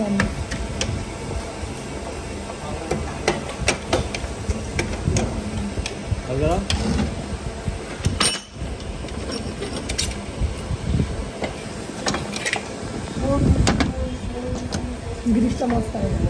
มุมเอาเลยกริชมอสไตล์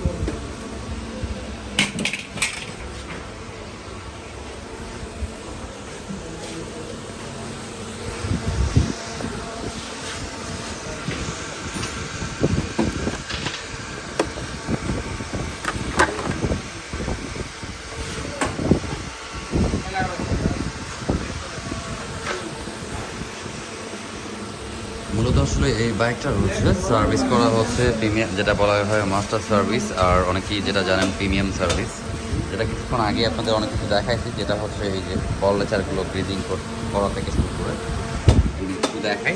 বাইকটা হচ্ছে সার্ভিস করা হচ্ছে প্রিমিয়াম, যেটা বলা হয় মাস্টার সার্ভিস, আর অনেকেই যেটা জানেন প্রিমিয়াম সার্ভিস। যেটা কিছুক্ষণ আগে আপনাদের অনেক কিছু দেখাইছি, যেটা হচ্ছে এই যে বল লেচারগুলো ব্রিদিং করা থেকে শুরু করে। একটু দেখাই।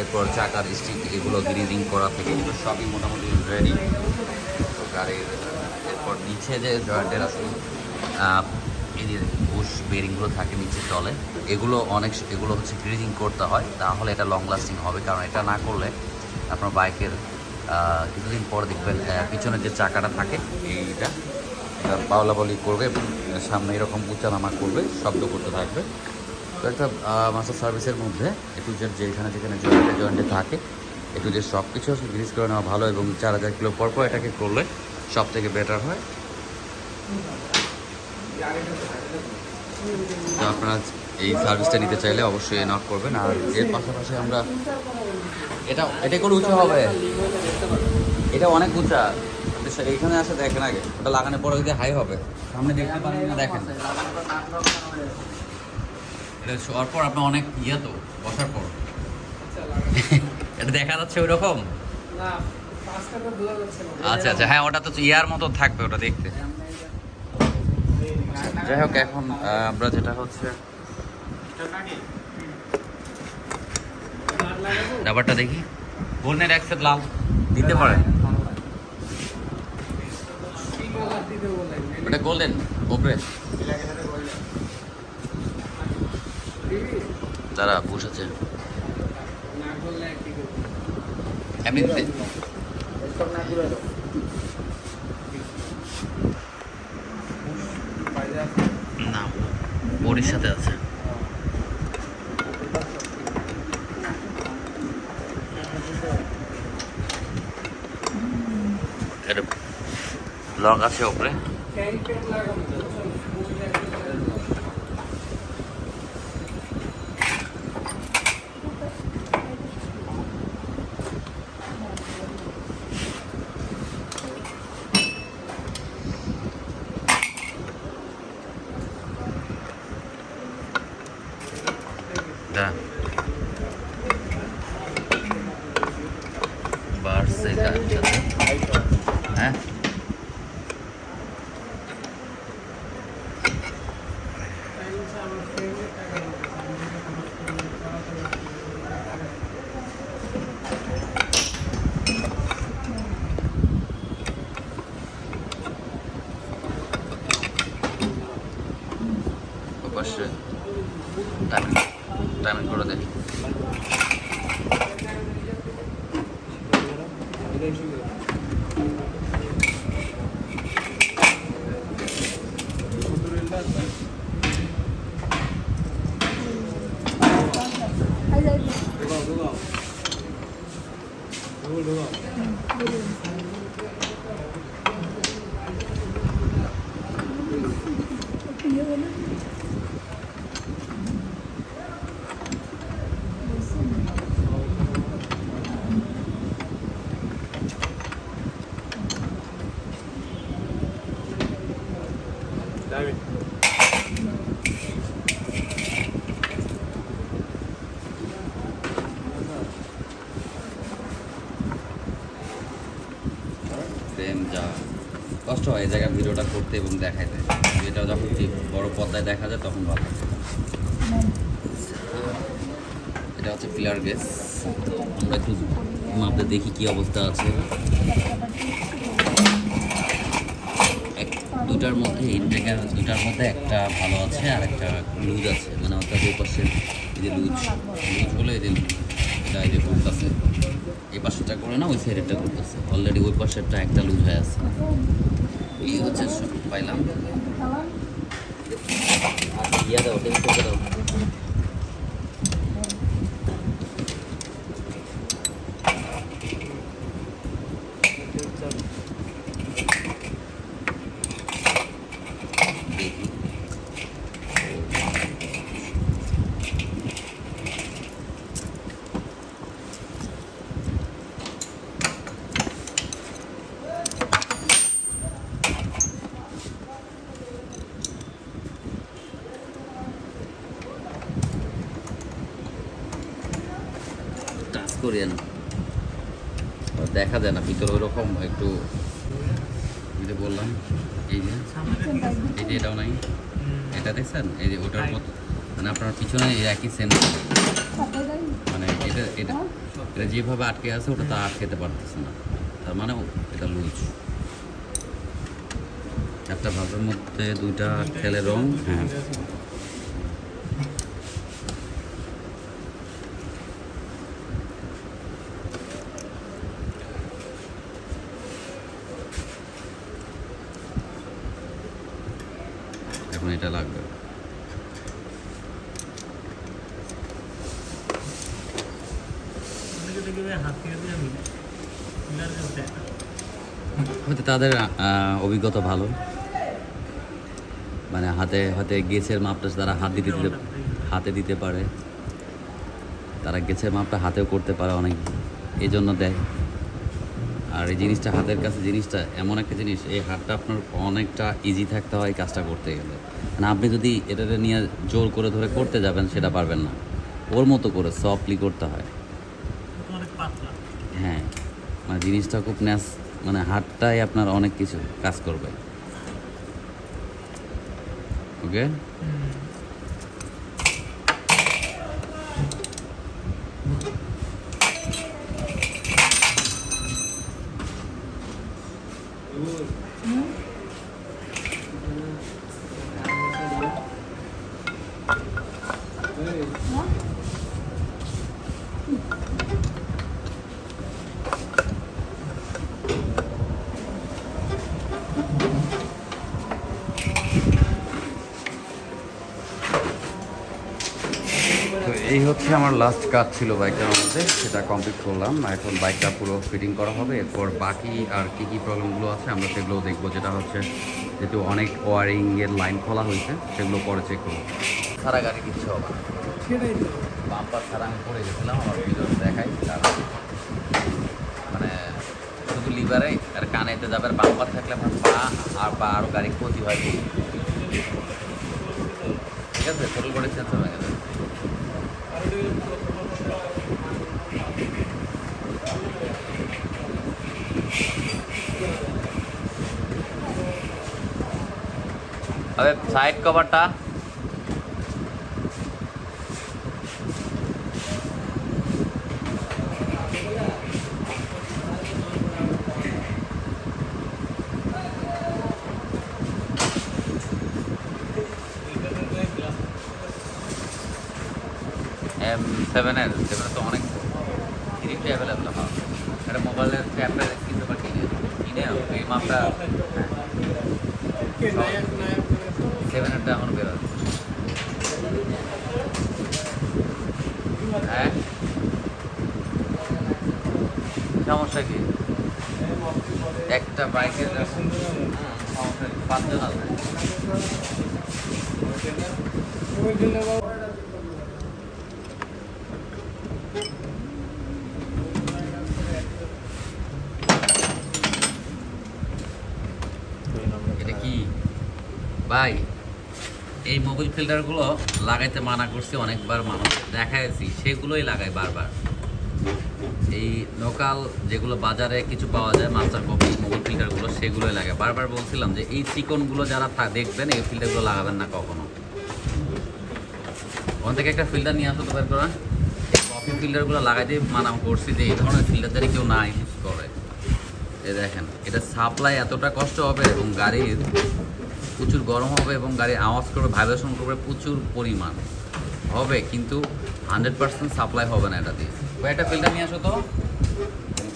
এরপর চাকার স্টিক এগুলো গ্রিজিং করা থেকে, এগুলো সবই মোটামুটি রেডি তো গাড়ির, এরপর নিচে যে জয়েন্টের আছে যে বুশ বেরিংগুলো থাকে নিচে তলে, এগুলো অনেক এগুলো হচ্ছে গ্রিজিং করতে হয়, তাহলে এটা লং লাস্টিং হবে। কারণ এটা না করলে আপনার বাইকের কিছুদিন পর দেখবেন পিছনে যে চাকাটা থাকে, এইটা, এটা বাউলাবাউলি করবে সামনে এরকম উঁচা নামা করবে, শব্দ করতে থাকবে। তো একটা মাস্টার সার্ভিসের মধ্যে একটু যে যেখানে যেখানে জয়েন্টে জয়েন্টে থাকে একটু যে সব কিছু গ্রিজ করে নেওয়া ভালো এবং চার হাজার কিলো পর পর এটাকে করলে সব থেকে বেটার হয়। তো আপনারা এই সার্ভিসটা নিতে চাইলে অবশ্যই নক করবেন। আর এর পাশাপাশি আমরা এটা এটা করে উঁচু হবে। এটা অনেক উঁচা। এইখানে আসে দেখেন আগে। ওটা লাগানোর পরে যদি হাই হবে। সামনে দেখতে পারেন না দেখেন। এটা শোয়ার পর আপনার অনেক ইয়ে তো বসার পর। এটা দেখা যাচ্ছে ওই রকম আচ্ছা আচ্ছা। হ্যাঁ ওটা তো ইয়ার মতো থাকবে ওটা দেখতে। যাই হোক এখন আমরা যেটা হচ্ছে ব্যাপারটা দেখি। গোল্ডেন অ্যাক্সেট লাল। দিতে পারে। ওটা গোল্ডেন ওপরে তারা বসেছে। এমনিতে না বডির সাথে আছে। ব্লগ আছে উপরে। ますそれからちょっとね是，大门，大。বাড়ছে গাড়ির সাথে হ্যাঁ আই যাই ইয়ে বলে দেন যা কষ্ট হয় এই জায়গায় ভিডিওটা করতে এবং দেখাইতে। এটা যখন ঠিক বড় পর্দায় দেখা যায় তখন ভালো এটা হচ্ছে পিলার গেস আমরা একটু মাপতে দেখি কি অবস্থা আছে। এক দুটার মধ্যে ইনটেকার দুটার মধ্যে একটা ভালো আছে আর একটা লুজ আছে। মানে অর্থাৎ ওই পাশে এই যে লুজ লুজ বলে এই যে এটা এই যে করতেছে এই পাশেরটা করে না, ওই সাইডেরটা করতেছে অলরেডি ওই পাশেরটা একটা লুজ হয়ে আছে। এই হচ্ছে পাইলাম। আর ইয়া দাও থেকে দাও দেখি টাচ করিয়েন আর দেখা যায় না, ভিতরে ওইরকম একটু বললাম, এই যে এই যে এটাও নাই। এটা দেখছেন? এই যে ওটার মতো। মানে আপনার পিছনে একই যাই মানে এটা এটা এটা যেভাবে আটকে আছে, ওটা তা আটকেতে পারতেছে না। তার মানে এটা লুজ। একটা ভাবের মধ্যে দুইটা খেলে রং। হ্যাঁ এখন এটা লাগবে হয়তো তাদের অভিজ্ঞতা ভালো। মানে হাতে হাতে গেছের মাপটা তারা হাত দিতে দিতে হাতে দিতে পারে। তারা গেছের মাপটা হাতেও করতে পারে অনেক। এই জন্য দেয়। আর এই জিনিসটা হাতের কাছে জিনিসটা এমন একটা জিনিস এই হাতটা আপনার অনেকটা ইজি থাকতে হয় কাজটা করতে গেলে। মানে আপনি যদি এটাতে নিয়ে জোর করে ধরে করতে যাবেন সেটা পারবেন না। ওর মতো করে সফটলি করতে হয়। হ্যাঁ মানে জিনিসটা খুব ন্যাস মানে হাতটাই আপনার অনেক কিছু কাজ করবে। ওকে? এই হচ্ছে আমার লাস্ট কাজ ছিল বাইকটার মধ্যে সেটা কমপ্লিট করলাম। এখন বাইকটা পুরো ফিটিং করা হবে। এরপর বাকি আর কি কি প্রবলেমগুলো আছে আমরা সেগুলো দেখব। যেটা হচ্ছে যেহেতু অনেক ওয়ারিংয়ের লাইন খোলা হয়েছে সেগুলো পরে চেক করব। সারা গাড়ি কিচ্ছু হবে বাম্পার ছাড়া আমি পড়ে গেছিলাম আমার ভিডিও দেখাই মানে শুধু লিভারে আর কানেতে যাবে আর বাম্পার থাকলে আমার পা আর পা আরও গাড়ি ক্ষতি হয়। ঠিক আছে টোটাল বডি সেন্সার হয়ে গেছে। अबे साइड कवर था সেভেনের সেভেন তো অনেক ফিফটি অ্যাভেলেবল হ্যাঁ। এটা মোবাইলের অ্যাপটা কিনতে পারি, কিনে কিনে এই মাপটা সেভেনেরটা এখন বেরোয় হ্যাঁ। সমস্যা কি? একটা বাইকের কি? পাঁচজন আছে এটা কি ভাই, এই মোবিল ফিল্টারগুলো লাগাইতে মানা করছি অনেকবার মানুষ। দেখাইছি, সেগুলোই লাগাই বারবার। এই লোকাল যেগুলো বাজারে কিছু পাওয়া যায় মাস্টার কপি মোবিল ফিল্টারগুলো সেগুলোই লাগে। বারবার বলছিলাম যে এই চিকনগুলো যারা দেখবেন, এই ফিল্টারগুলো লাগাবেন না কখনো। ওখান থেকে একটা ফিল্টার নিয়ে আসো তো বের করা। এই কপি ফিল্টারগুলো লাগাইতে মানা করছি যে এই ধরনের ফিল্টার যাতে কেউ না ইউজ করে। এই দেখেন, এটা সাপ্লাই এতটা কষ্ট হবে এবং গাড়ির প্রচুর গরম হবে এবং গাড়ি আওয়াজ করবে, ভাইব্রেশন করবে, প্রচুর পরিমাণ হবে, কিন্তু হান্ড্রেড পার্সেন্ট সাপ্লাই হবে না এটা দিয়ে। ওই একটা ফিল্টার নিয়ে আসো তো।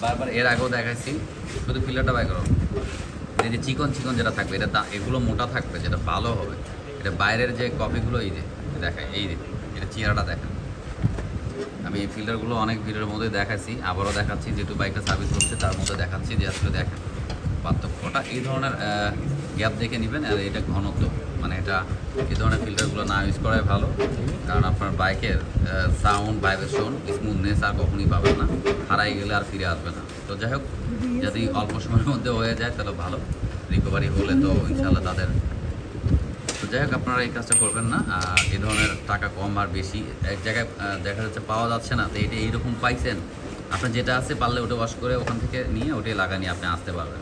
বারবার এর আগেও দেখাইছি। শুধু ফিল্টারটা বাই করো। এই যে চিকন চিকন যেটা থাকবে, এটা এগুলো মোটা থাকবে, যেটা ভালো হবে। এটা বাইরের যে কপিগুলো, এই যে দেখায় এই যে, এটা চেহারাটা দেখেন। আমি এই ফিল্টারগুলো অনেক ভিডিওর মধ্যে দেখাচ্ছি আবারও দেখাচ্ছি, যেহেতু বাইকটা সার্ভিস করছে, তার মধ্যে দেখাচ্ছি যে আসলে দেখা পার্থক্যটা। এই ধরনের গ্যাপ দেখে নেবেন আর এটা ঘনত্ব। মানে এটা এই ধরনের ফিল্টারগুলো না ইউজ করাই ভালো। কারণ আপনার বাইকের সাউন্ড ভাইব্রেশন স্মুথনেস আর কখনই পাবেন না। হারাই গেলে আর ফিরে আসবে না। তো যাই হোক, যদি অল্প সময়ের মধ্যে হয়ে যায় তাহলে ভালো। রিকভারি হলে তো ইনশাল্লাহ তাদের তো যাই হোক, আপনারা এই কাজটা করবেন না। আর এই ধরনের টাকা কম আর বেশি, এক জায়গায় দেখা যাচ্ছে পাওয়া যাচ্ছে না। তো এটা এইরকম পাইছেন আপনার যেটা আছে পারলে ওটা ওয়াশ করে ওখান থেকে নিয়ে ওটাই লাগা নিয়ে আপনি আসতে পারবেন।